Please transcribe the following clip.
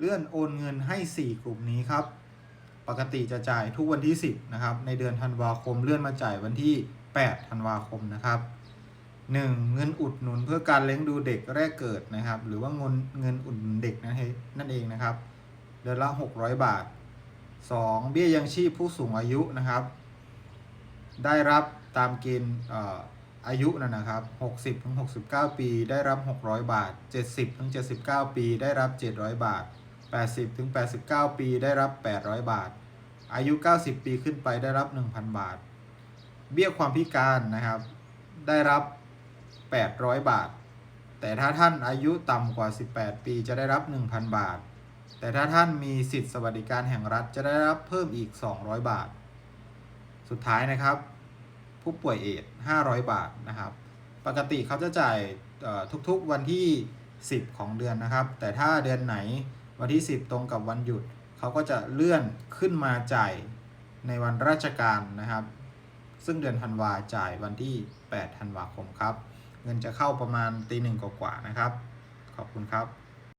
เลื่อนโอนเงินให้ 4 กลุ่มนี้ครับ ปกติจะจ่ายทุกวันที่ 10 นะครับ ในเดือนธันวาคมเลื่อนมาจ่ายวันที่ 8 ธันวาคมนะครับ 1. เงินอุดหนุนเพื่อการเลี้ยงดูเด็กแรกเกิดนะครับ หรือว่าเงินเงินอุดหนุนเด็กนั่นเองนั่นเองนะครับ เดือนละ 600 บาท 2. เบี้ยยังชีพผู้สูงอายุนะครับ ได้รับตามเกณฑ์อายุนะนะครับ 60ถึง69 ปี ได้รับ 600 บาท 70ถึง79 ปี ได้รับ 700 บาท 80ถึง89 ปีได้รับ 800 บาท อายุ 90 ปีขึ้นไปได้รับ 1,000 บาท เบี้ยความพิการนะครับ ได้รับ 800 บาท แต่ถ้าท่านอายุต่ำกว่า 18 ปีจะได้รับ 1,000 บาท แต่ถ้าท่านมีสิทธิสวัสดิการแห่งรัฐจะได้รับเพิ่มอีก 200 บาท สุดท้ายนะครับ ผู้ป่วยเอดส์500 บาทนะครับ ปกติเขาจะจ่ายทุกๆวันที่ 10 ของเดือนนะครับ แต่ถ้าเดือนไหน วันที่ 10 ตรงกับวันหยุด เขาก็จะเลื่อนขึ้นมาจ่ายในวันราชการนะครับ ซึ่งเดือนธันวาจ่ายวันที่ 8 ธันวาคมครับ เงินจะเข้าประมาณตีหนึ่งกว่าๆนะครับ ขอบคุณครับ